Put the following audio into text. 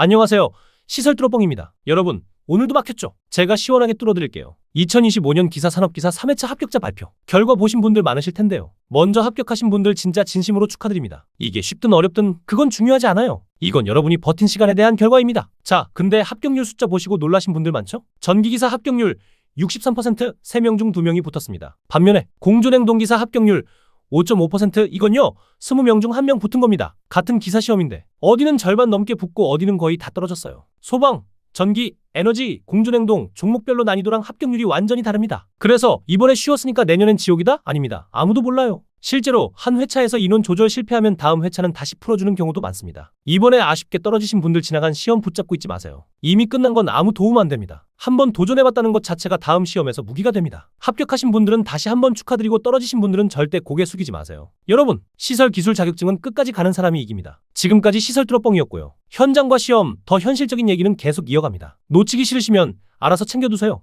안녕하세요. 시설 뚫어뻥입니다. 여러분, 오늘도 막혔죠? 제가 시원하게 뚫어드릴게요. 2025년 기사 산업기사 3회차 합격자 발표. 결과 보신 분들 많으실 텐데요. 먼저 합격하신 분들 진짜 진심으로 축하드립니다. 이게 쉽든 어렵든 그건 중요하지 않아요. 이건 여러분이 버틴 시간에 대한 결과입니다. 자, 근데 합격률 숫자 보시고 놀라신 분들 많죠? 전기기사 합격률 63% 3명 중 2명이 붙었습니다. 반면에 공조냉동기사 합격률 5.5% 이건요 20명 중 1명 붙은 겁니다. 같은 기사 시험인데 어디는 절반 넘게 붙고 어디는 거의 다 떨어졌어요. 소방, 전기, 에너지, 공조냉동 종목별로 난이도랑 합격률이 완전히 다릅니다. 그래서 이번에 쉬웠으니까 내년엔 지옥이다? 아닙니다. 아무도 몰라요. 실제로 한 회차에서 인원 조절 실패하면 다음 회차는 다시 풀어주는 경우도 많습니다. 이번에 아쉽게 떨어지신 분들 지나간 시험 붙잡고 있지 마세요. 이미 끝난 건 아무 도움 안 됩니다. 한번 도전해봤다는 것 자체가 다음 시험에서 무기가 됩니다. 합격하신 분들은 다시 한번 축하드리고 떨어지신 분들은 절대 고개 숙이지 마세요. 여러분, 시설 기술 자격증은 끝까지 가는 사람이 이깁니다. 지금까지 시설 뚫어뻥이었고요. 현장과 시험, 더 현실적인 얘기는 계속 이어갑니다. 놓치기 싫으시면 알아서 챙겨두세요.